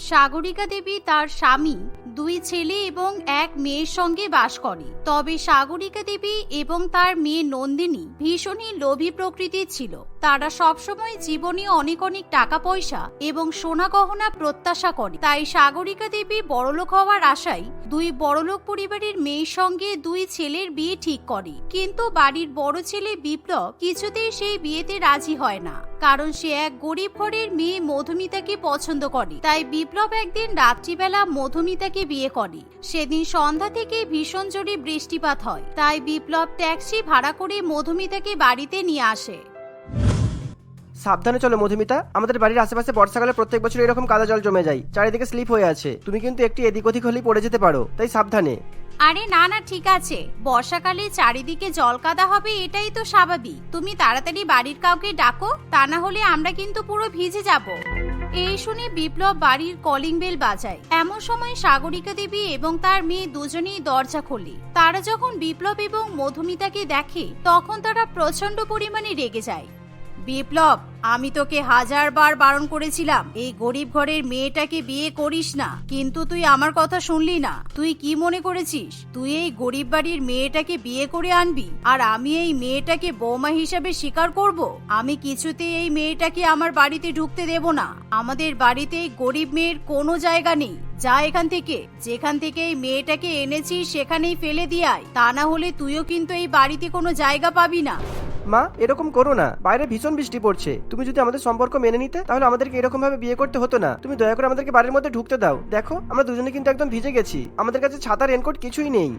সাগরিকা দেবী তার স্বামী, দুই ছেলে এবং এক মেয়ের সঙ্গে বাস করে। তবে সাগরিকা দেবী এবং তার মেয়ে নন্দিনী ভীষণই লোভী প্রকৃতির ছিল। তারা সবসময় জীবনে অনেক অনেক টাকা পয়সা এবং সোনা গহনা প্রত্যাশা করে। তাই সাগরিকা দেবী বড়লোক হওয়ার আশায় দুই বড়লোক পরিবারের মেয়ের সঙ্গে দুই ছেলের বিয়ে ঠিক করে। কিন্তু বাড়ির বড় ছেলে বিপ্লব কিছুতেই সেই বিয়েতে রাজি হয় না, কারণ সে এক গরিব ঘরের মেয়ে মধুমিতাকে পছন্দ করে। তাই বিপ্লব একদিন রাত্রিবেলা মধুমিতাকে বিয়ে করে। সেদিন সন্ধ্যা থেকে ভীষণ জোরে বৃষ্টিপাত হয়। তাই বিপ্লব ট্যাক্সি ভাড়া করে মধুমিতাকে বাড়িতে নিয়ে আসে। সাবধানে চলো, মধুমিতা। আমাদের বাড়ির আশেপাশে বর্ষাকালে প্রত্যেক বছর এরকম কাদা জল জমে যায়। চারিদিকে স্লিপ হয়ে আছে। তুমি কিন্তু একটি এদিক ওদিক হলেই পড়ে যেতে পারো, তাই সাবধানে। আরে না না, ঠিক আছে। বর্ষাকালে চারিদিকে জল কাদা হবে, এটাই তো স্বাভাবিক। তুমি তাড়াতাড়ি বাড়ির কাউকে ডাকো, তা না হলে আমরা কিন্তু পুরো ভিজে যাব। এই শুনে বিপ্লব বাড়ির কলিং বেল বাজায়। এমন সময় সাগরিকা দেবী এবং তার মেয়ে দুজনেই দরজা খোলে। তারা যখন বিপ্লব এবং মধুমিতাকে দেখে, তখন তারা প্রচণ্ড পরিমাণে রেগে যায়। বিপ্লব, আমি তোকে হাজার বার বারণ করেছিলাম, এই গরিব ঘরের মেয়েটাকে বিয়ে করিস না। কিন্তু তুই আমার কথা শুনলি না। তুই কি মনে করেছিস? তুই এই গরিব বাড়ির মেয়েটাকে বিয়ে করে আনবি, আর আমি এই মেয়েটাকে বৌমা হিসাবে স্বীকার করব? আমি কিছুতেই এই মেয়েটাকে আমার বাড়িতে ঢুকতে দেব না। আমাদের বাড়িতে এই গরিব মেয়ের কোনো জায়গা নেই। যা এখান থেকে, যেখান থেকে এই মেয়েটাকে এনেছিস সেখানেই ফেলে দিয়ে আয়। তা না হলে তুইও কিন্তু এই বাড়িতে কোনো জায়গা পাবি না। মা, এরকম করো না। বাইরে ভীষণ বৃষ্টি পড়ছে। তুমি যদি আমাদের সম্পর্ক মেনে নিতে, তাহলে আমাদেরকে এরকম ভাবে বিয়ে করতে হতো না। তুমি দয়া করে আমাদেরকে বাড়ির মধ্যে ঢুকতে দাও। দেখো, আমরা দুজনে কিন্তু একদম ভিজে গেছি। আমাদের কাছে ছাতা, রেনকোট কিছুই নেই।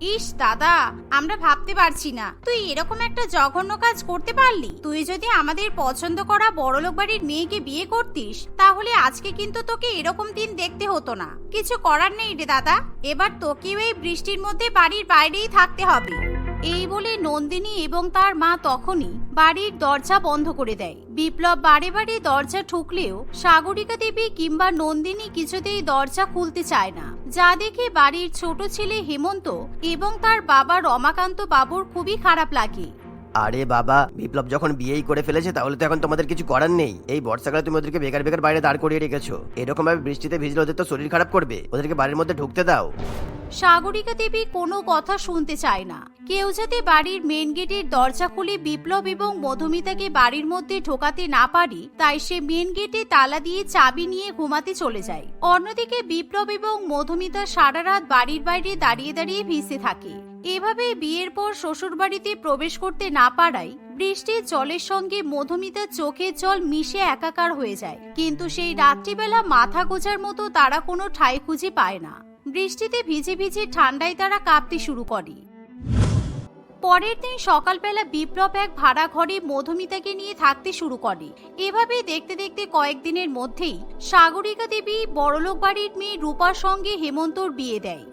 ইস, দাদা, আমরা ভাবতে পারছি না। তুই এরকম একটা জঘন্য কাজ করতে পারলি। তুই যদি আমাদের পছন্দ করা বড়লোক বাড়ির মেয়েকে বিয়ে করতিস, তাহলে আজকে কিন্তু তোকে এরকম দিন দেখতে হতো না। কিছু করার নেই রে, দাদা। এবার তোকেও এই বৃষ্টির মধ্যে বাড়ির বাইরেই থাকতে হবে। এই বলে নন্দিনী এবং তার মা তখনই বাড়ির দরজা বন্ধ করে দেয়। বিপ্লব বারে বারে দরজা ঠুকলেও সাগরিকা দেবী কিংবা নন্দিনী কিছুতেই দরজা খুলতে চায় না। যা দেখে বাড়ির ছোট ছেলে হেমন্ত এবং তার বাবা রমাকান্ত বাবুর খুবই খারাপ লাগে। আরে বাবা, বিপ্লব যখন বিয়েই করে ফেলেছে, তাহলে তো এখন তোমাদের কিছু করার নেই। এই বর্ষাকালে তুমি ওদেরকে বেকার বেকার বাইরে দাঁড় করিয়ে রেখেছো। এরকম ভাবে বৃষ্টিতে ভিজলে ওদের তো শরীর খারাপ করবে। ওদেরকে বাড়ির মধ্যে ঢুকতে দাও। সাগরিকা দেবী কোনো কথা শুনতে চায় না। কেউ যাতে বাড়ির মেন গেটের দরজা খুলে বিপ্লব এবং মধুমিতাকে বাড়ির মধ্যে ঢোকাতে না পারি, তাই সে মেন গেটে তালা দিয়ে চাবি নিয়ে ঘুমাতে চলে যায়। অন্যদিকে বিপ্লব এবং মধুমিতা সারা রাত বাড়ির বাইরে দাঁড়িয়ে দাঁড়িয়ে ভিজতে থাকে। এভাবে বিয়ের পর শ্বশুর বাড়িতে প্রবেশ করতে না পারায় বৃষ্টির জলের সঙ্গে মধুমিতার চোখের জল মিশে একাকার হয়ে যায়। কিন্তু সেই রাত্রিবেলা মাথা গোজার মতো তারা কোনো ঠাই খুঁজে পায় না। বৃষ্টিতে ভিজে ভিজে ঠান্ডায় তারা কাঁপতে শুরু করে। পরের দিন সকালবেলা বিপ্লব এক ভাড়া ঘরে মধুমিতাকে নিয়ে থাকতে শুরু করে। এভাবে দেখতে দেখতে কয়েকদিনের মধ্যেই সাগরিকা দেবী বড়লোক বাড়ির মেয়ে রূপার সঙ্গে হেমন্তর বিয়ে দেয়।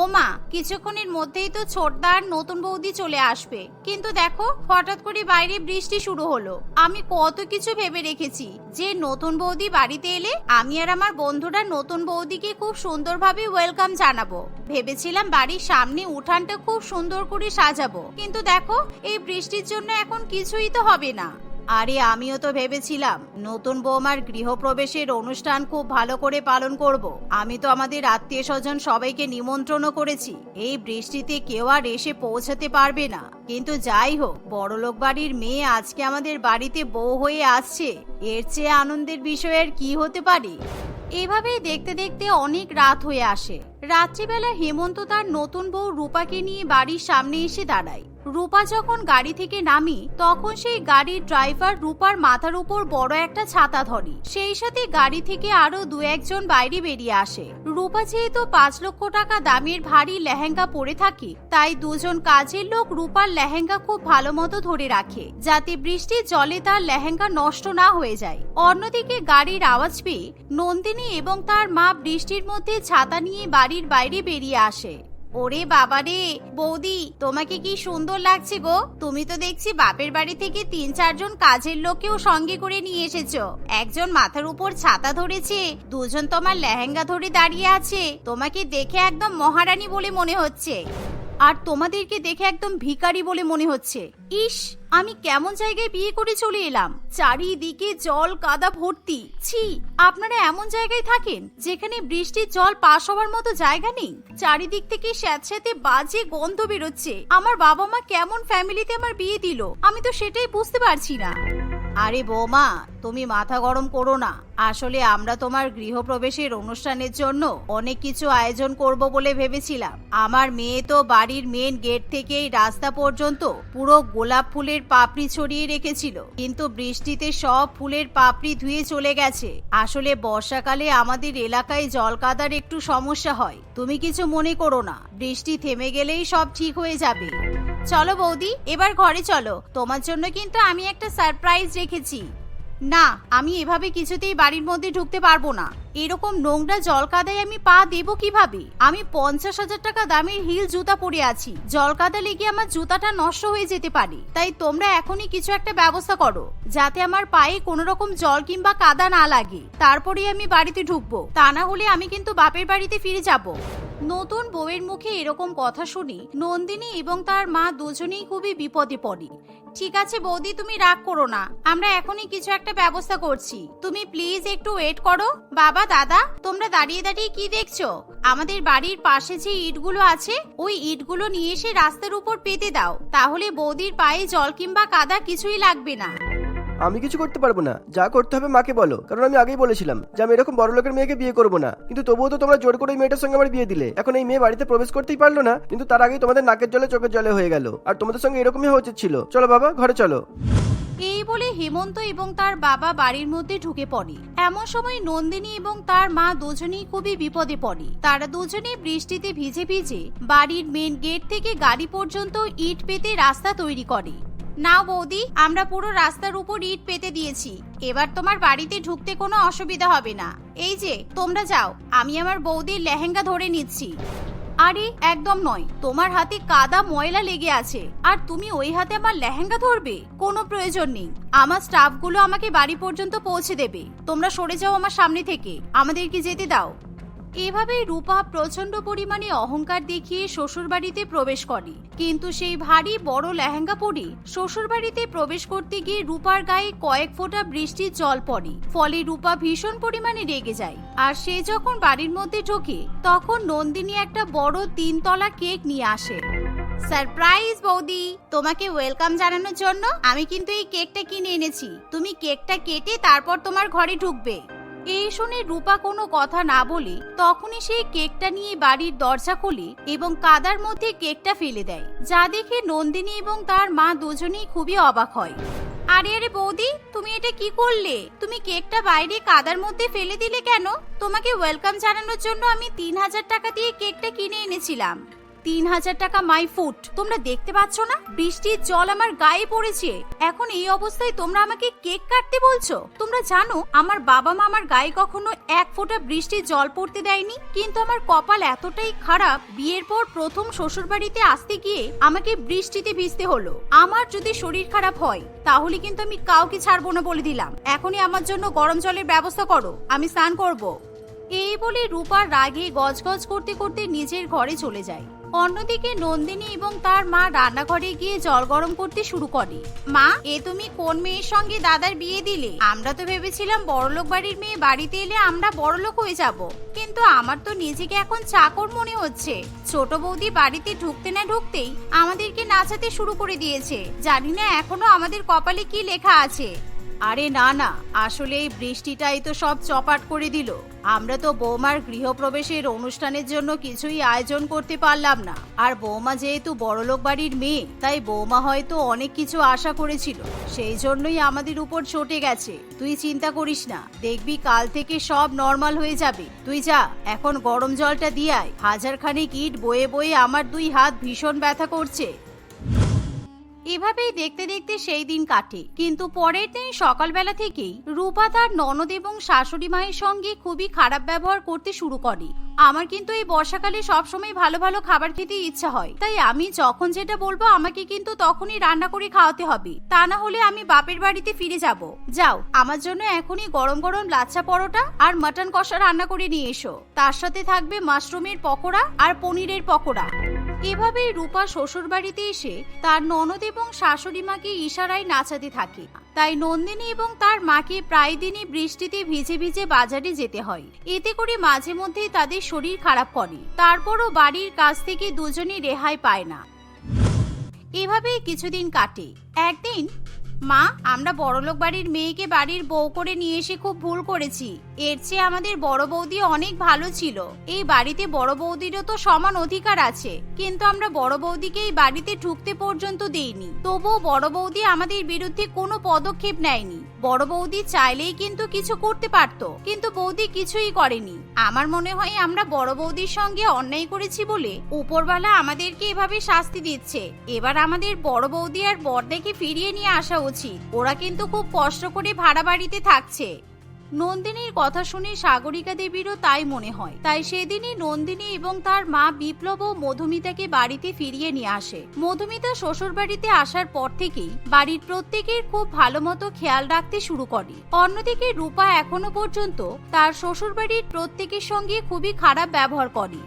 ওমা কিছুক্ষণের মধ্যেই তো ছোটদার নতুন বৌদি চলে আসবে। কিন্তু দেখো, হঠাৎ করে বাইরে বৃষ্টি শুরু হলো। আমি কত কিছু ভেবে রেখেছি যে নতুন বৌদি বাড়িতে এলে আমি আর আমার বন্ধুরা নতুন বৌদিকে খুব সুন্দরভাবে ওয়েলকাম জানাব। ভেবেছিলাম বাড়ির সামনে উঠানটা খুব সুন্দর করে সাজাবো। কিন্তু দেখো, এই বৃষ্টির জন্য এখন কিছুই তো হবে না। আরে আমিও তো ভেবেছিলাম নতুন বৌমার গৃহপ্রবেশের অনুষ্ঠান খুব ভালো করে পালন করব। আমি তো আমাদের আত্মীয় স্বজন সবাইকে নিমন্ত্রণও করেছি। এই বৃষ্টিতে কেউ আর এসে পৌঁছাতে পারবে না। কিন্তু যাই হোক, বড়লোক বাড়ির মেয়ে আজকে আমাদের বাড়িতে বউ হয়ে আসছে। এর চেয়ে আনন্দের বিষয় আর কি হতে পারে? এভাবেই দেখতে দেখতে অনেক রাত হয়ে আসে। রাত্রিবেলা হেমন্ত তার নতুন বউ রূপাকে নিয়ে বাড়ির সামনে এসে দাঁড়ায়। রূপা যখন গাড়ি থেকে নামি, তখন সেই গাড়ির ড্রাইভার রূপার মাথার উপর বড় একটা ছাতা ধরে। সেই সাথে গাড়ি থেকে আরও দু একজন বাইরে বেরিয়ে আসে। রূপা যেহেতু পাঁচ লক্ষ টাকা দামের ভারী লেহেঙ্গা পরে থাকে, তাই দুজন কাজের লোক রূপার লেহেঙ্গা খুব ভালো মতো ধরে রাখে, যাতে বৃষ্টির জলে তার লেহেঙ্গা নষ্ট না হয়ে যায়। অন্যদিকে গাড়ির আওয়াজ পেয়ে নন্দিনী এবং তার মা বৃষ্টির মধ্যে ছাতা নিয়ে বাড়ির বাইরে বেরিয়ে আসে। ওরে বাবা রে বৌদি, তোমাকে কি সুন্দর লাগছে গো? তুমি তো দেখছি বাপের বাড়ি থেকে তিন চারজন কাজের লোককেও সঙ্গে করে নিয়ে এসেছ। একজন মাথার উপর ছাতা ধরেছে, দুজন তোমার লেহেঙ্গা ধরে দাঁড়িয়ে আছে। তোমাকে দেখে একদম মহারানী বলে মনে হচ্ছে। আর তোমাদেরকে দেখে একদম ভিখারি বলে মনে হচ্ছে। ইস, আমি কেমন জায়গায় বিয়ে করে চলে এলাম? চারিদিকে জল, কাদা ভর্তি। ছি, আপনারা এমন জায়গায় থাকেন যেখানে বৃষ্টির জল পাশ হওয়ার মতো জায়গা নেই? চারিদিক থেকে স্যাঁতস্যাঁতে বাজে গন্ধ বেরোচ্ছে। আমার বাবা মা কেমন ফ্যামিলিতে আমার বিয়ে দিল? আমি তো সেটাই বুঝতে পারছি না। আরে বৌমা, তুমি মাথা গরম করো না। আসলে আমরা তোমার গৃহপ্রবেশের অনুষ্ঠানের জন্য অনেক কিছু আয়োজন করব বলে ভেবেছিলাম। আমার মেয়ে তো বাড়ির মেন গেট থেকেই রাস্তা পর্যন্ত পুরো গোলাপ ফুলের পাপড়ি ছড়িয়ে রেখেছিল। কিন্তু বৃষ্টিতে সব ফুলের পাপড়ি ধুয়ে চলে গেছে। আসলে বর্ষাকালে আমাদের এলাকায় জল কাদার একটু সমস্যা হয়। তুমি কিছু মনে করো না। বৃষ্টি থেমে গেলেই সব ঠিক হয়ে যাবে। চলো বৌদি, এবার ঘরে চলো। তোমার জন্য কিন্তু আমি একটা সারপ্রাইজ রেখেছি। না, আমি এভাবে কিছুতেই বাড়ির মধ্যে ঢুকতে পারব না। এরকম নোংরা জল কাদায় আমি পা দেব কীভাবে? আমি পঞ্চাশ হাজার টাকা দামের হিল জুতা পরে আছি। জল কাদা লেগে আমার জুতাটা নষ্ট হয়ে যেতে পারে। তাই তোমরা এখনই কিছু একটা ব্যবস্থা করো, যাতে আমার পায়ে কোনো রকম জল কিংবা কাদা না লাগে। তারপরেই আমি বাড়িতে ঢুকবো। তা না হলে আমি কিন্তু বাপের বাড়িতে ফিরে যাব। নতুন বউয়ের মুখে এরকম কথা শুনি নন্দিনী এবং তার মা দুজনেই খুবই বিপদে পড়ে। ঠিক আছে বৌদি, তুমি রাগ করো না। আমরা এখনই কিছু একটা ব্যবস্থা করছি। তুমি প্লিজ একটু ওয়েট করো। বাবা দাদা, তোমরা দাঁড়িয়ে দাঁড়িয়ে কি দেখছ? আমাদের বাড়ির পাশে যে ইটগুলো আছে, ওই ইটগুলো নিয়ে এসে রাস্তার উপর পেতে দাও। তাহলে বৌদির পায়ে জল কিংবা কাদা কিছুই লাগবে না। আমি কিছু করতে পারব না। যা করতে হবে মাকে বলো। কারণ আমি আগেই বলেছিলাম যে আমি এরকম বড় লোকের মেয়েকে বিয়ে করব না। কিন্তু তবুও তো তোমরা জোর করে মেয়েটার সঙ্গে আমার বিয়ে দিলে। এখন এই মেয়ে বাড়িতে প্রবেশ করতেই পারল না। কিন্তু তার আগেই তোমাদের নাকের জলে, চোখের জলে হয়ে গেল। আর তোমাদের সঙ্গে এরকমই হওয়া উচিত ছিল। চলো বাবা, ঘরে চলো। এই বলে হেমন্ত এবং তার বাবা বাড়ির মধ্যে ঢুকে পড়ে। এমন সময় নন্দিনী এবং তার মা দুজনেই খুবই বিপদে পড়ে। তারা দুজনেই বৃষ্টিতে ভিজে ভিজে বাড়ির মেন গেট থেকে গাড়ি পর্যন্ত ইট পেতে রাস্তা তৈরি করে। না বৌদি, আমরা পুরো রাস্তার উপর ইট পেতে দিয়েছি। এবার তোমার বাড়িতে ঢুকতে কোনো অসুবিধা হবে না। এই যে, তোমরা যাও, আমি আমার বৌদির লেহেঙ্গা ধরে নিচ্ছি। আরে, একদম নয়। তোমার হাতে কাদা ময়লা লেগে আছে। আর তুমি ওই হাতে আমার লেহেঙ্গা ধরবে? কোনো প্রয়োজন নেই। আমার স্টাফগুলো আমাকে বাড়ি পর্যন্ত পৌঁছে দেবে। তোমরা সরে যাও আমার সামনে থেকে। আমাদেরকে যেতে দাও। এভাবেই রূপা প্রচণ্ড পরিমাণে অহংকার দেখিয়ে শ্বশুর বাড়িতে প্রবেশ করে। কিন্তু সেই ভারী বড় লেহেঙ্গা পরে শ্বশুর বাড়িতে প্রবেশ করতে গিয়ে রূপার গায়ে কয়েক ফোঁটা বৃষ্টির জল পড়ে। ফলে রূপা ভীষণ পরিমাণে রেগে যায়। আর সে যখন বাড়ির মধ্যে ঢোকে, তখন নন্দিনী একটা বড় তিনতলা কেক নিয়ে আসে। সারপ্রাইজ বৌদি, তোমাকে ওয়েলকাম জানানোর জন্য আমি কিন্তু এই কেকটা কিনে এনেছি। তুমি কেকটা কেটে তারপর তোমার ঘরে ঢুকবে। এই শুনে রূপা কোনো কথা না বলে তখনই সেই কেকটা নিয়ে বাড়ির দরজা খুলে এবং কাদার মধ্যে কেকটা ফেলে দেয়, যা দেখে নন্দিনী এবং তার মা দুজনেই খুবই অবাক হয়। আরে আরে বৌদি, তুমি এটা কি করলে? তুমি কেকটা বাইরে কাদার মধ্যে ফেলে দিলে কেন? তোমাকে ওয়েলকাম জানানোর জন্য আমি তিন হাজার টাকা দিয়ে কেকটা কিনে এনেছিলাম। তিন হাজার টাকা মাই ফুট। তোমরা দেখতে পাচ্ছ না? বৃষ্টির জল আমার গায়ে পড়েছে। এখন এই অবস্থায় তোমরা আমাকে কেক কাটতে বলছো? তোমরা জানো, আমার বাবা মা আমার গায়ে কখনো এক ফোঁটা বৃষ্টির জল পড়তে দেয়নি। কিন্তু আমার কপাল এতটাই খারাপ, বিয়ের পর প্রথম শ্বশুর বাড়িতে আসতে গিয়ে আমাকে বৃষ্টিতে ভিজতে হলো। আমার যদি শরীর খারাপ হয়, তাহলে কিন্তু আমি কাউকে ছাড়বো না বলে দিলাম। এখনই আমার জন্য গরম জলের ব্যবস্থা করো। আমি স্নান করব। এই বলে রূপার রাগে গজগজ করতে করতে নিজের ঘরে চলে যায়। অন্যদিকে নন্দিনী এবং তার মা রান্নাঘরে গিয়ে জল গরম করতে শুরু করে। মা, এ তুমি কোন মেয়ের সঙ্গে দাদার বিয়ে দিলে? আমরা তো ভেবেছিলাম বড়লোক বাড়ির মেয়ে বাড়িতে এলে আমরা বড়লোক হয়ে যাব। কিন্তু আমার তো নিজেকে এখন চাকর মনে হচ্ছে। ছোট বৌদি বাড়িতে ঢুকতে না ঢুকতেই আমাদেরকে নাচাতে শুরু করে দিয়েছে। জানি না এখনও আমাদের কপালে কি লেখা আছে। আরে না না, আসলে এই বৃষ্টিটাই তো সব চপাট করে দিল। আমরা তো বৌমার গৃহপ্রবেশের অনুষ্ঠানের জন্য কিছুই আয়োজন করতে পারলাম না। আর বৌমা যেহেতু বড়লোক বাড়ির মেয়ে, তাই বৌমা হয়তো অনেক কিছু আশা করেছিল। সেই জন্যই আমাদের উপর চটে গেছে। তুই চিন্তা করিস না, দেখবি কাল থেকে সব নর্মাল হয়ে যাবে। তুই যা, এখন গরম জলটা দিয়ে আয়। ইট বয়ে বয়ে আমার দুই হাত ভীষণ ব্যথা করছে। এভাবেই দেখতে দেখতে সেই দিন কাটে। কিন্তু পরের দিন সকালবেলা থেকেই রূপা তার ননদ এবং শাশুড়ি মায়ের সঙ্গে খুবই খারাপ ব্যবহার করতে শুরু করে। আমার কিন্তু এই বর্ষাকালে সবসময় ভালো ভালো খাবার খেতে ইচ্ছা হয়। তাই আমি যখন যেটা বলব, আমাকে কিন্তু তখনই রান্না করে খাওয়াতে হবে। তা না হলে আমি বাপের বাড়িতে ফিরে যাব। যাও, আমার জন্য এখনই গরম গরম লাচ্ছা পরোটা আর মাটন কষা রান্না করে নিয়ে এসো। তার সাথে থাকবে মাশরুমের পকোড়া আর পনিরের পকোড়া। এভাবেই রূপা শ্বশুর বাড়িতে এসে তার ননদ এবং শাশুড়ি মাকে ইশারায় নাচাতে থাকে। তাই নন্দিনী এবং তার মাকে প্রায় দিনই বৃষ্টিতে ভিজে ভিজে বাজারে যেতে হয়। এতে করে মাঝে মধ্যেই তাদের শরীর খারাপ করে। তারপরও বাড়ির কাছ থেকে দুজনই রেহাই পায় না। এভাবেই কিছুদিন কাটে। একদিন, মা, আমরা বড়লোক বাড়ির মেয়েকে বাড়ির বউ করে নিয়ে এসে খুব ভুল করেছি। এর চেয়ে আমাদের বড় বৌদি অনেক ভালো ছিল। এই বাড়িতে বড় বৌদিরও তো সমান অধিকার আছে। কিন্তু আমরা বড় বৌদিকে এই বাড়িতে ঢুকতে পর্যন্ত দেইনি। তবুও বড় বৌদি আমাদের বিরুদ্ধে কোনো পদক্ষেপ নেয়নি। বড় বৌদি চাইলেই কিন্তু কিছু করতে পারত, কিন্তু বৌদি কিছুই করেনি। আমার মনে হয় আমরা বড় বৌদির সঙ্গে অন্যায় করেছি বলে উপরওয়ালা আমাদেরকে এভাবে শাস্তি দিচ্ছে। এবার আমাদের বড় বৌদি আর বড়দেকে ফিরিয়ে নিয়ে আসা উচিত। ওরা কিন্তু খুব কষ্ট করে ভাড়া বাড়িতে থাকছে। নন্দিনীর কথা শুনে সাগরিকা দেবীরও তাই মনে হয়। তাই সেদিনই নন্দিনী এবং তার মা বিপ্লব ও মধুমিতাকে বাড়িতে ফিরিয়ে নিয়ে আসে। মধুমিতা শ্বশুর বাড়িতে আসার পর থেকেই বাড়ির প্রত্যেকের খুব ভালো মতো খেয়াল রাখতে শুরু করে। অন্যদিকে রূপা এখনও পর্যন্ত তার শ্বশুর বাড়ির প্রত্যেকের সঙ্গে খুবই খারাপ ব্যবহার করে।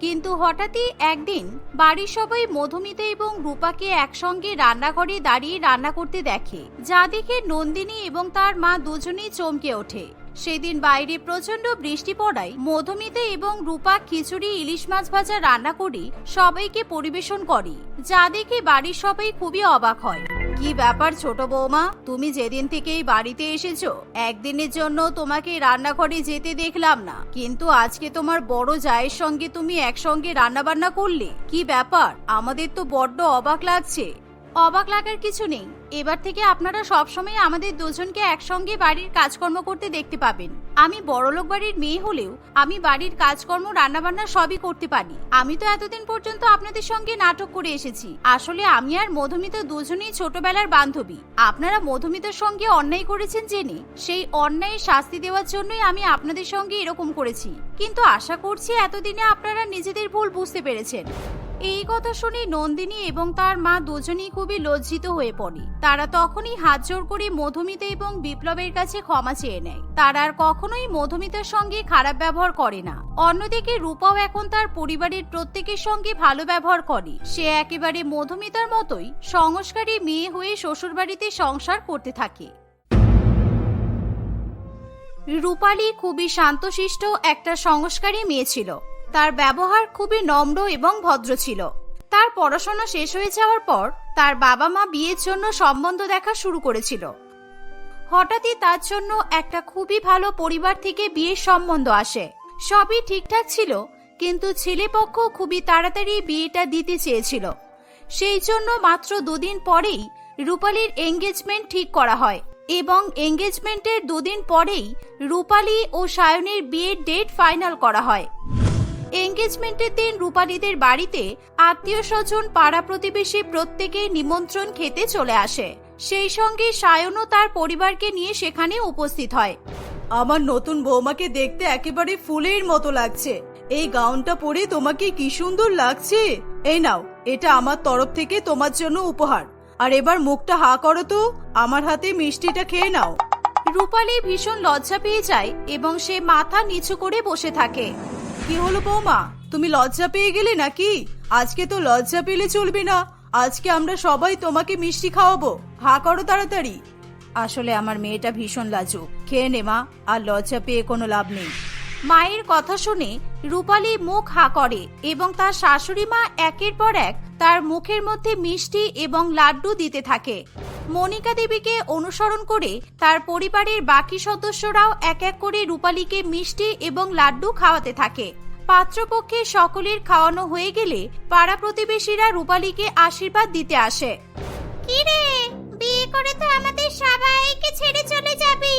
কিন্তু হঠাৎই একদিন বাড়ির সবাই মধুমিতা এবং রূপাকে একসঙ্গে রান্নাঘরে দাঁড়িয়ে রান্না করতে দেখে। যা দেখে নন্দিনী এবং তার মা দুজনেই চমকে ওঠে। সেদিন বাইরে প্রচণ্ড বৃষ্টি পড়ায় মধুমিতা এবং রূপা খিচুড়ি, ইলিশ মাছ ভাজা রান্না করে সবাইকে পরিবেশন করে, যা দেখে বাড়ির সবাই খুবই অবাক হয়। কি ব্যাপার ছোট বৌমা? তুমি যেদিন থেকেই বাড়িতে এসেছ, একদিনের জন্য তোমাকে রান্নাঘরে যেতে দেখলাম না। কিন্তু আজকে তোমার বড় জায়ের সঙ্গে তুমি একসঙ্গে রান্না বান্না করলে, কি ব্যাপার? আমাদের তো বড্ড অবাক লাগছে। অবাক লাগার কিছু নেই। এবার থেকে আপনারা সবসময় আমাদের দুজনকে একসঙ্গে বাড়ির কাজকর্ম করতে দেখতে পাবেন। আমি বড়লোক বাড়ির মেয়ে হলেও আমি বাড়ির কাজকর্ম, রান্নাবান্না সবই করতে পারি। আমি তো এতদিন পর্যন্ত আপনাদের সঙ্গে নাটক করে এসেছি। আসলে আমি আর মধুমিতা দুজনেই ছোটবেলার বান্ধবী। আপনারা মধুমিতার সঙ্গে অন্যায় করেছেন জেনে, সেই অন্যায়ের শাস্তি দেওয়ার জন্যই আমি আপনাদের সঙ্গে এরকম করেছি। কিন্তু আশা করছি এতদিনে আপনারা নিজেদের ভুল বুঝতে পেরেছেন। এই কথা শুনে নন্দিনী এবং তার মা দুজনেই খুবই লজ্জিত হয়ে পড়ে। তারা তখনই হাত জোর করে মধুমিতা এবং বিপ্লবের কাছে ক্ষমা চেয়ে নেয়। তারা আর কখনোই মধুমিতার সঙ্গে খারাপ ব্যবহার করে না। অন্যদিকে রূপাও এখন তার পরিবারের প্রত্যেকের সঙ্গে ভালো ব্যবহার করে। সে একেবারে মধুমিতার মতোই সংস্কারী মেয়ে হয়ে শ্বশুরবাড়িতে সংসার করতে থাকে। রূপালী খুবই শান্তশিষ্ট একটা সংস্কারী মেয়ে ছিল। তার ব্যবহার খুবই নম্র এবং ভদ্র ছিল। তার পড়াশোনা শেষ হয়ে যাওয়ার পর তার বাবা মা বিয়ের জন্য সম্বন্ধ দেখা শুরু করেছিল। হঠাৎই তার জন্য একটা খুবই ভালো পরিবার থেকে বিয়ের সম্বন্ধ আসে। সবই ঠিকঠাক ছিল, কিন্তু ছেলেপক্ষ খুবই তাড়াতাড়ি বিয়েটা দিতে চেয়েছিল। সেই জন্য মাত্র দুদিন পরেই রূপালীর এঙ্গেজমেন্ট ঠিক করা হয় এবং এঙ্গেজমেন্টের দুদিন পরেই রূপালী ও সায়নের বিয়ের ডেট ফাইনাল করা হয়। এঙ্গেজমেন্টের দিন রূপালীদের বাড়িতে আত্মীয় স্বজন পাড়া প্রতিবেশী প্রত্যেকে নিমন্ত্রণ খেতে চলে আসে। সেই সঙ্গে সায়নও তার পরিবারকে নিয়ে সেখানে উপস্থিত হয়। আমার নতুন বৌমাকে দেখতে একেবারে ফুলের মতো লাগছে। এই গাউনটা পরে তোমাকে কি সুন্দর লাগছে? এই নাও এটা আমার তরফ থেকে তোমার জন্য উপহার। আর এবার মুখটা হা করো তো আমার হাতে মিষ্টিটা খেয়ে নাও। রূপালী ভীষণ লজ্জা পেয়ে যায় এবং সে মাথা নিচু করে বসে থাকে। কি হলো বৌমা? তুমি লজ্জা পেয়ে গেলে নাকি? আজকে তো লজ্জা পেলে চলবে না। আজকে আমরা সবাই তোমাকে মিষ্টি খাওয়াবো। হা করো তাড়াতাড়ি। আসলে আমার মেয়েটা ভীষণ লাজুক। খেয়ে নে মা, আর লজ্জা পেয়ে কোনো লাভ নেই। মায়ের কথা শুনে রূপালী মুখ হা করে এবং তার শাশুড়ি মা একের পর এক তার মুখের মধ্যে মিষ্টি এবং লাড্ডু দিতে থাকে। মনিকা দেবীকে অনুসরণ করে তার পরিবারের বাকি সদস্যরাও এক এক করে রূপালীকে মিষ্টি এবং লাড্ডু খাওয়াতে থাকে। পাত্রপক্ষে সকলের খাওয়ানো হয়ে গেলে পাড়া প্রতিবেশীরা রূপালীকে আশীর্বাদ দিতে আসে। কিরে বিয়ে করে তো আমাদের সবাইকে ছেড়ে চলে যাবি।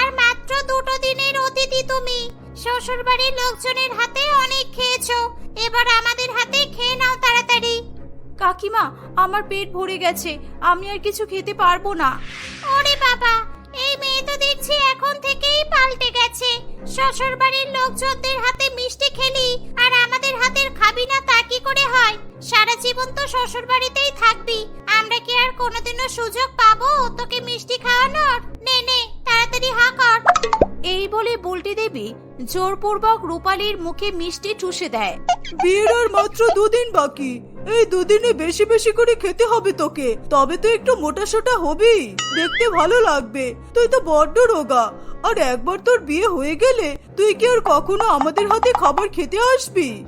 আর মাত্র দুটো দিনের অতিথি তুমি। শ্বশুর বাড়ির লোকজনের হাতে অনেক খেয়েছো। এবার আমাদের হাতে খেয়ে নাও তাড়াতাড়ি। কাকিমা, আমার পেট ভরে গেছে, আমি আর কিছু খেতে পারব না। ওরে বাবা, এই মেয়ে তো দেখছি এখন থেকেই পাল্টে গেছে। শ্বশুর বাড়ির লোকজনদের হাতে মিষ্টি খেলি, আর আমাদের হাতের খাবি না তা কি করে হয়? সারা জীবন তো শ্বশুর বাড়িতেই থাকবি, আমরা কি আর কোনোদিনও সুযোগ পাবো তোকে মিষ্টি খাওয়ানোর? নে নে, তাড়াতাড়ি হা কর। এই বলে বুলটি দেবী জোরপূর্বক রূপালীর মুখে মিষ্টি ঠুসে দেয়। বিয়ের আর মাত্র দুদিন বাকি। এই দুদিনে বেশি বেশি করে খেতে হবে তোকে। তবে তো একটু মোটা সোটা হবি। দেখতে ভালো লাগবে। তুই তো বড্ড রোগা। আর একবার তোর বিয়ে হয়ে গেলে তুই কি আর কখনো আমাদের হাতে খাবার খেতে আসবি?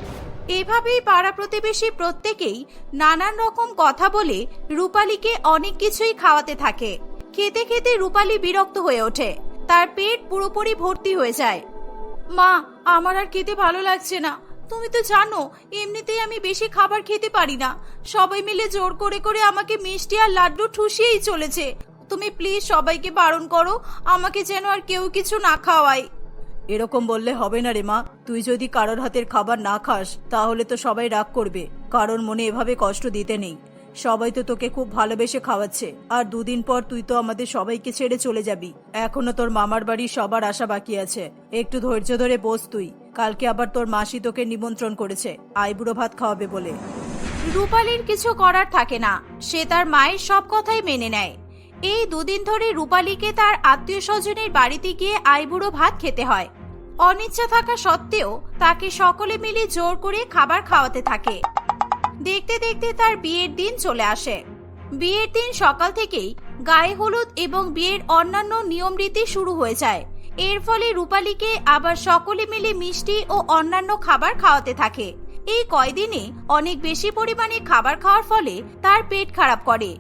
এভাবেই পাড়া প্রতিবেশী প্রত্যেকেই নানান রকম কথা বলে রূপালীকে অনেক কিছুই খাওয়াতে থাকে। খেতে খেতে রূপালী বিরক্ত হয়ে ওঠে। তার পেট পুরোপুরি ভর্তি হয়ে যায়। মা, আমার আর খেতে ভালো লাগছে না। তুমি তো জানো, এমনিতেই আমি বেশি খাবার খেতে পারি না। সবাই মিলে জোর করে করে আমাকে মিষ্টি আর লাড্ডু ঠুসিয়েই চলেছে। তুমি প্লিজ সবাইকে বারণ করো, আমাকে যেন আর কেউ কিছু না খাওয়ায়। এরকম বললে হবে না রে মা। তুই যদি কারোর হাতের খাবার না খাস, তাহলে তো সবাই রাগ করবে। কারোর মনে এভাবে কষ্ট দিতে নেই। সবাই তো তোকে খুব ভালোবেসে খাওয়াচ্ছে। আর দুদিন পর তুই তো আমাদের সবাইকে ছেড়ে চলে যাবি। এখনও তোর মামার বাড়ির সবার আশা বাকি আছে। একটু ধৈর্য ধরে বস তুই। কালকে আবার তোর মাসি তোকে নিমন্ত্রণ করেছে। আইবুড়ো ভাত খাওয়াবে বলে। রূপালীর কিছু করার থাকে না। সে তার মায়ের সব কথাই মেনে নেয়। এই দুদিন ধরে রূপালীকে তার আত্মীয় স্বজনের বাড়িতে গিয়ে আইবুড়ো ভাত খেতে হয়। অনিচ্ছা থাকা সত্ত্বেও তাকে সকলে মিলে জোর করে খাবার খাওয়াতে থাকে। দেখতে দেখতে তার বিয়ের দিন চলে আসে। বিয়ের দিন সকাল থেকেই গায়ে হলুদ এবং বিয়ের অন্যান্য নিয়ম রীতি শুরু হয়ে যায়। এর ফলে রূপালীকে আবার সকলে মিলে মিষ্টি ও অন্যান্য খাবার খাওয়াতে থাকে। এই কয়দিনে অনেক বেশি পরিমাণে খাবার খাওয়ার ফলে তার পেট খারাপ করে।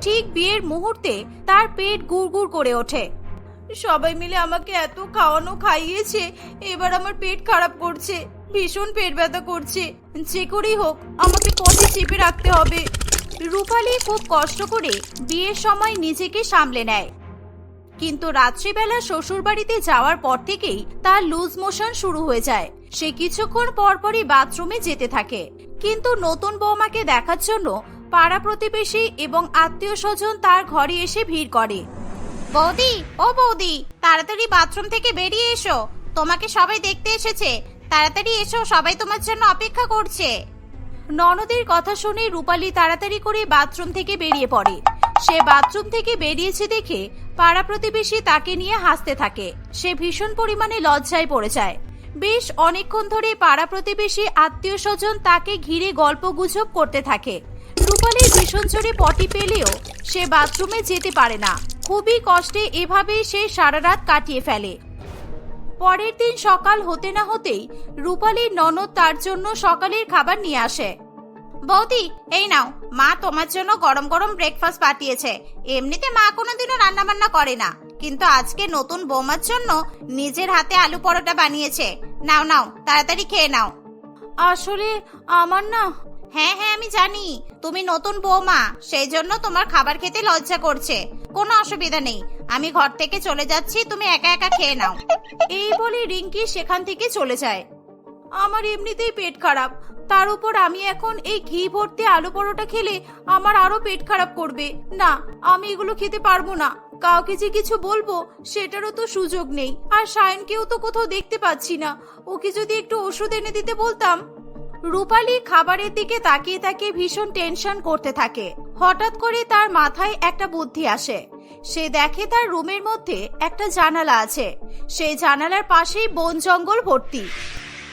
ঠিক বিয়ের মুহূর্তে তার পেট গুড়গুড় করে ওঠে। সবাই মিলে আমাকে এত খাওয়ানো খাইয়েছে, এবার আমার পেট খারাপ করছে, ভীষণ পেট ব্যথা করছে। যে করেই হোক, আমাকে পথে চেপে রাখতে হবে। রূপালী খুব কষ্ট করে বিয়ের সময় নিজেকে সামলে নেয়। কিন্তু রাত্রিবেলা শ্বশুর বাড়িতে যাওয়ার পর থেকেই তার লুজ মোশন শুরু হয়ে যায়। সে কিছুক্ষণ পরপরই বাথরুমে যেতে থাকে। কিন্তু নতুন বৌমাকে দেখার জন্য পাড়া প্রতিবেশী এবং আত্মীয় স্বজন তার ঘরে এসে ভিড় করে। বৌদি, ও বৌদি, তাড়াতাড়ি বাথরুম থেকে বেরিয়ে এসো। তোমাকে সবাই দেখতে এসেছে। তাড়াতাড়ি এসো, সবাই তোমার জন্য অপেক্ষা করছে। ননদের কথা শুনে রূপালী তাড়াতাড়ি করে বাথরুম থেকে বেরিয়ে পড়ে। সে বাথরুম থেকে বেরিয়েছে দেখে পাড়া প্রতিবেশী তাকে নিয়ে হাসতে থাকে। সে ভীষণ পরিমাণে লজ্জায় পড়ে যায়। বেশ অনেকক্ষণ ধরে পাড়া প্রতিবেশী আত্মীয় স্বজন তাকে ঘিরে গল্প গুজব করতে থাকে। রূপালীর ভীষণ জোরে পটি পেলেও সে বাথরুমে যেতে পারে না। খুবই কষ্টে এভাবে সে সারা রাত কাটিয়ে ফেলে। পরের দিন সকাল হতে না হতেই রূপালীর ননদ তার জন্য সকালের খাবার নিয়ে আসে। বৌদি, এই নাও। মা তোমার জন্য গরম গরম ব্রেকফাস্ট পাঠিয়েছে। এমনিতে মা কোনোদিনও রান্না বান্না করে না। কিন্তু আজকে নতুন বৌমার জন্য নিজের হাতে আলু পরোটা বানিয়েছে। নাও নাও, তাড়াতাড়ি খেয়ে নাও। আসলে আমার না হ্যাঁ হ্যাঁ আমি জানি। তুমি নতুন বৌমা সেই জন্য তোমার খাবার খেতে লজ্জা করছে। কোনো অসুবিধা নেই। আমি ঘর থেকে চলে যাচ্ছি, তুমি একা একা খেয়ে নাও। এই বলে রিঙ্কি সেখান থেকে চলে যায়। আমার এমনিতেই পেট খারাপ। তার উপর আমি এখন এই ঘি ভর্তি আলু পরোটা খেলে আমার আরও পেট খারাপ করবে। না, আমি এগুলো খেতে পারব না। কাউকে যে কিছু বলব, সেটারও তো সুযোগ নেই। আর সায়নকেও তো কোথাও দেখতে পাচ্ছি না। ওকে যদি একটু ওষুধ এনে দিতে বলতাম? রূপালী খাবারের দিকে তাকিয়ে তাকিয়ে ভীষণ টেনশন করতে থাকে। হঠাৎ করে তার মাথায় একটা বুদ্ধি আসে। সে দেখে তার রুমের মধ্যে একটা জানালা আছে। সেই জানালার পাশেই বন জঙ্গল ভর্তি।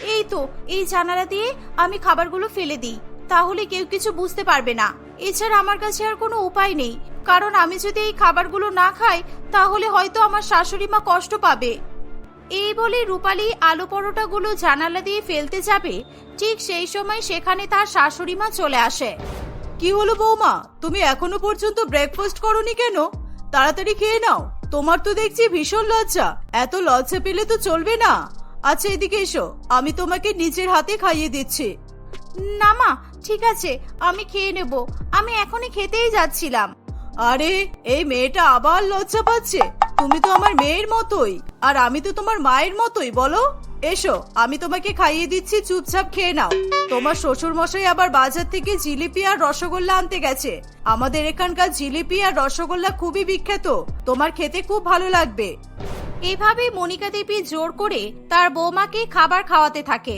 এই তো, এই জানালা দিয়ে আমি খাবারগুলো ফেলে দিই। তাহলে কেউ কিছু বুঝতে পারবে না। এছাড়া আমার কাছে আর কোনো উপায় নেই। কারণ আমি যদি এই খাবারগুলো না খাই, তাহলে হয়তো আমার শাশুড়ি মা কষ্ট পাবে। এই বলে রূপালী আলু পরোটাগুলো জানালা দিয়ে ফেলতে যাবে ঠিক সেই সময় সেখানে তার শাশুড়ি মা চলে আসে। কি হলো বৌমা? তুমি এখনও পর্যন্ত ব্রেকফাস্ট করনি কেন? তাড়াতাড়ি খেয়ে নাও তোমার তো দেখছি ভীষণ লজ্জা এত লজ্জা পেলে তো চলবে না। আচ্ছা এদিকে এসো আমি তোমাকে নিজের হাতে খাইয়ে দিচ্ছি। না মা ঠিক আছে আমি খেয়ে নেব আমি এখনই খেতেই যাচ্ছিলাম। আরে এই মেয়েটা আবার লজ্জা পাচ্ছে। তুমি তো আমার মেয়ের মতোই, আর আমি তো তোমার মায়ের মতোই, বলো? এসো, আমি তোমাকে খাইয়ে দিচ্ছি, চুপচাপ খেয়ে নাও। তোমার শ্বশুর মশাই আবার বাজার থেকে জিলিপি আর রসগোল্লা আনতে গেছে। আমাদের এখানকার জিলিপি আর রসগোল্লা খুবই বিখ্যাত। তোমার খেতে খুব ভালো লাগবে। এভাবে মনিকা দেবী জোর করে তার বৌমাকে খাবার খাওয়াতে থাকে।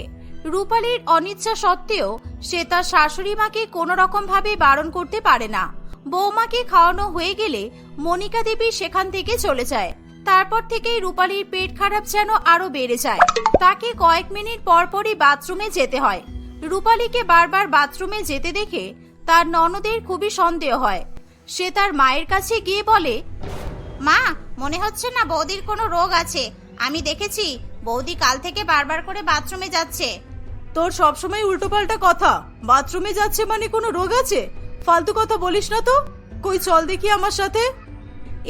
রূপালীর অনিচ্ছা সত্ত্বেও সে তার শাশুড়ি মাকে কোনো রকম ভাবে বারণ করতে পারে না। বৌমাকে খাওয়ানো হয়ে গেলে মনিকা দেবী সেখান থেকে চলে যায়। তারপর থেকেই রূপালীর পেট খারাপ যেন আরও বেড়ে যায়। তাকে কয়েক মিনিট পর পরই বাথরুমে যেতে হয়। রূপালীকে বারবার বাথরুমে যেতে দেখে তার ননদের খুবই সন্দেহ হয়। সে তার মায়ের কাছে গিয়ে বলে, মা, মনে হচ্ছে না বৌদির কোনো রোগ আছে। আমি দেখেছি, বৌদি কাল থেকে বারবার করে বাথরুমে যাচ্ছে। তোর সবসময় উল্টোপাল্টা কথা। বাথরুমে যাচ্ছে মানে কোনো রোগ আছে? ফালতু কথা বলিস না তো? কই চল দেখি আমার সাথে।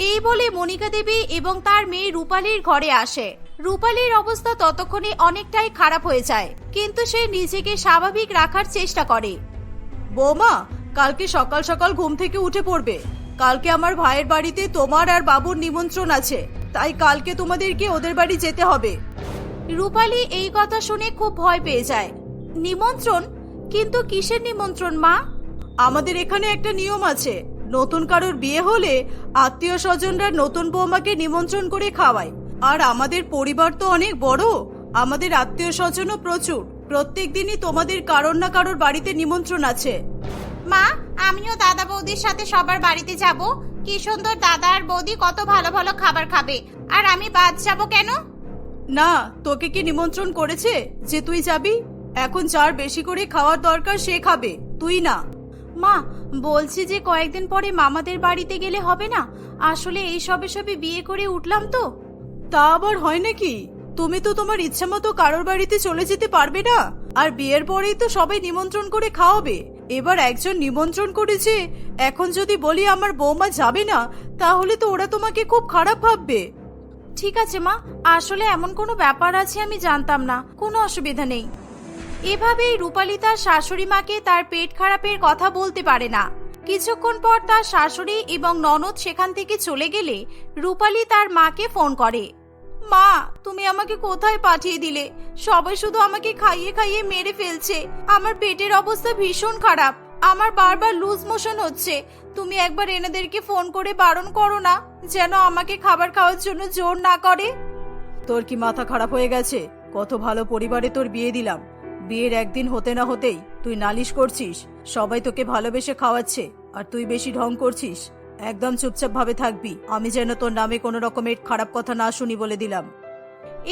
এই বলে মনিকা দেবী এবং তার মেয়ে রূপালীর ঘরে আসে। রূপালীর অবস্থা ততক্ষণে অনেকটাই খারাপ হয়ে যায় কিন্তু সে নিজেকে স্বাভাবিক রাখার চেষ্টা করে। বৌমা কালকে সকাল সকাল ঘুম থেকে উঠে পড়বে। কালকে আমার ভাইয়ের বাড়িতে তোমার আর বাবুর নিমন্ত্রণ আছে তাই কালকে তোমাদেরকে ওদের বাড়ি যেতে হবে। রূপালী এই কথা শুনে খুব ভয় পেয়ে যায়। নিমন্ত্রণ? কিন্তু কিসের নিমন্ত্রণ মা? আমাদের এখানে একটা নিয়ম আছে। নতুন কারোর বিয়ে হলে আত্মীয় স্বজনরা নতুন বৌমাকে নিমন্ত্রণ করে খাওয়ায়। আর আমাদের পরিবার তো অনেক বড় আমাদের আত্মীয় স্বজনও প্রচুর। প্রত্যেক দিনই তোমাদের কারোর না কারোর বাড়িতে নিমন্ত্রণ আছে। মা আমিও দাদা বৌদির সাথে সবার বাড়িতে যাব। কি সুন্দর দাদা আর বৌদি কত ভালো ভালো খাবার খাবে। আর আমি বাদ যাব কেন? না তোকে কি নিমন্ত্রণ করেছে যে তুই যাবি? এখন যার বেশি করে খাওয়ার দরকার সে খাবে তুই না। মা বলছি যে কয়েকদিন পরে মামাদের বাড়িতে গেলে হবে না। আসলে এই সবে সবে বিয়ে করে উঠলাম তো। তা আবার হয় নাকি? তুমি তো তোমার ইচ্ছা মতো কারোর বাড়িতে চলে যেতে পারবে না। আর বিয়ের পরেই তো সবাই নিমন্ত্রণ করে খাওয়াবে। এবার একজন নিমন্ত্রণ করেছে এখন যদি বলি আমার বৌমা যাবে না তাহলে তো ওরা তোমাকে খুব খারাপ ভাববে। ঠিক আছে মা আসলে এমন কোনো ব্যাপার আছে আমি জানতাম না কোনো অসুবিধা নেই। এভাবেই রূপালী তার শাশুড়ি মাকে তার পেট খারাপের কথা বলতে পারে না। কিছুক্ষণ পর তার শাশুড়ি এবং ননদ সেখান থেকে চলে গেলে রূপালী তার মাকে ফোন করে। মা, তুমি আমাকে কোথায় পাঠিয়ে দিলে? সবাই শুধু আমাকে খাইয়ে খাইয়ে মেরে ফেলছে। আমার পেটের অবস্থা ভীষণ খারাপ। আমার বারবার লুজ মোশন হচ্ছে। তুমি একবার এনাদেরকে ফোন করে বারণ করো না, যেন আমাকে খাবার খাওয়ার জন্য জোর না করে? তোর কি মাথা খারাপ হয়ে গেছে? কত ভালো পরিবারে তোর বিয়ে দিলাম। বিয়ের একদিন হতে না হতেই তুই নালিশ করছিস, সবাই তোকে ভালোবেসে খাওয়াচ্ছে, আর তুই বেশি ঢং করছিস। একদম চুপচাপ ভাবে থাকবি, আমি যেন তোর নামে কোনো রকমের খারাপ কথা না শুনি বলে দিলাম।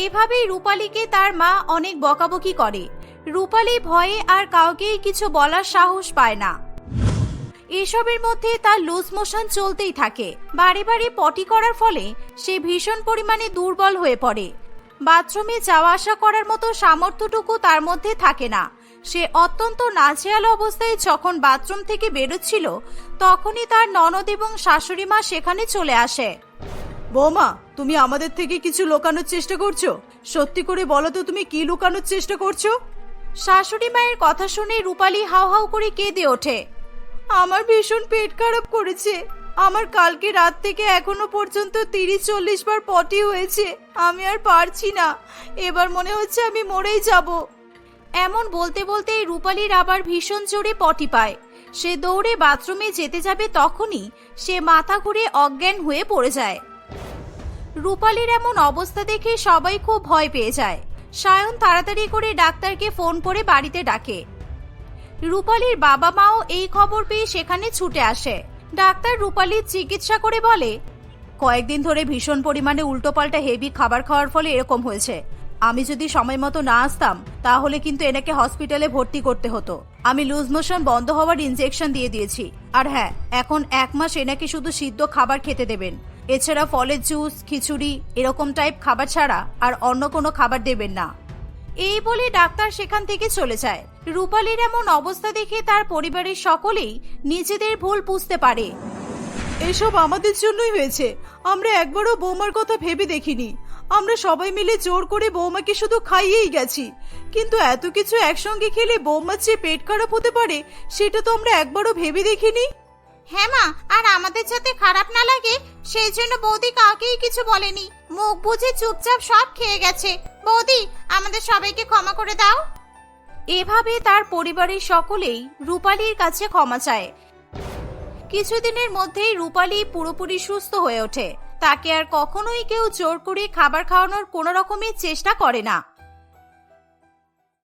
এভাবেই রূপালীকে তার মা অনেক বকাবকি করে। রূপালী ভয়ে আর কাউকেই কিছু বলার সাহস পায় না। এসবের মধ্যে তার লুজ মোশন চলতেই থাকে। বারে বারে পটি করার ফলে সে ভীষণ পরিমাণে দুর্বল হয়ে পড়ে। বাথরুমে যাওয়া আসা করার মতো সামর্থ্যটুকু তার মধ্যে থাকে না। সে অত্যন্ত নাজেহাল অবস্থায় যখন বাথরুম থেকে বেরোচ্ছিল তখনই তার ননদ এবং শাশুড়ি মা সেখানে চলে আসে। বৌমা তুমি আমাদের থেকে কিছু লুকানোর চেষ্টা করছ? সত্যি করে বলো তো তুমি কি লুকানোর চেষ্টা করছ? শাশুড়ি মায়ের কথা শুনে রূপালী হাউ হাউ করে কেঁদে ওঠে। আমার ভীষণ পেট খারাপ করেছে। আমার কালকে রাত থেকে এখনও পর্যন্ত তিরিশ চল্লিশ বার পটি হয়েছে। আমি আর পারছি না। এবার মনে হচ্ছে আমি মরেই যাব। এমন বলতে বলতেই রূপালির আবার ভীষণ জোরে পটি পায়। সে দৌড়ে বাথরুমে যেতে যাবে তখনই সে মাথা ঘুরে অজ্ঞান হয়ে পড়ে যায়। রূপালির এমন অবস্থা দেখে সবাই খুব ভয় পেয়ে যায়। সায়ন তাড়াতাড়ি করে ডাক্তারকে ফোন করে বাড়িতে ডাকে। রূপালির বাবা মাও এই খবর পেয়ে সেখানে ছুটে আসে। ডাক্তার রূপালীর চিকিৎসা করে বলে, কয়েকদিন ধরে ভীষণ পরিমাণে উল্টোপাল্টা হেভি খাবার খাওয়ার ফলে এরকম হয়েছে। আমি যদি সময় মতো না আসতাম, তাহলে কিন্তু এনাকে হসপিটালে ভর্তি করতে হতো। আমি লুজ মোশন বন্ধ হওয়ার ইনজেকশন দিয়ে দিয়েছি। আর হ্যাঁ এখন এক মাস এনাকে শুধু সিদ্ধ খাবার খেতে দেবেন। এছাড়া ফলের জুস, খিচুড়ি, এরকম টাইপ খাবার ছাড়া আর অন্য কোনো খাবার দেবেন না। এই বলে ডাক্তার সেখান থেকে চলে যায়। রূপালীর এমন অবস্থা দেখে তার পরিবারের সকলেই নিজেদের ভুল বুঝতে পারে। এসব আমাদের জন্যই হয়েছে। আমরা একবারও বৌমার কথা ভেবে দেখিনি। আমরা সবাই মিলে জোর করে বৌমাকে শুধু খাইয়েই গেছি। কিন্তু এত কিছু একসঙ্গে খেলে বৌমার যে পেট খারাপ হতে পারে সেটা তো আমরা একবারও ভেবে দেখিনি। হ্যাঁ মা আর আমাদের যাতে খারাপ না লাগে সেই জন্য বৌদি কাউকেই কিছু বলেনি। মুখ বুঝে চুপচাপ সব খেয়ে গেছে। বৌদি, আমাদের সবাইকে ক্ষমা করে দাও। এভাবে তার পরিবারের সকলেই রূপালীর কাছে ক্ষমা চায়। কিছুদিনের মধ্যেই রূপালী পুরোপুরি সুস্থ হয়ে ওঠে। তাকে আর কখনোই কেউ জোর করে খাবার খাওয়ানোর কোনো রকমের চেষ্টা করে না।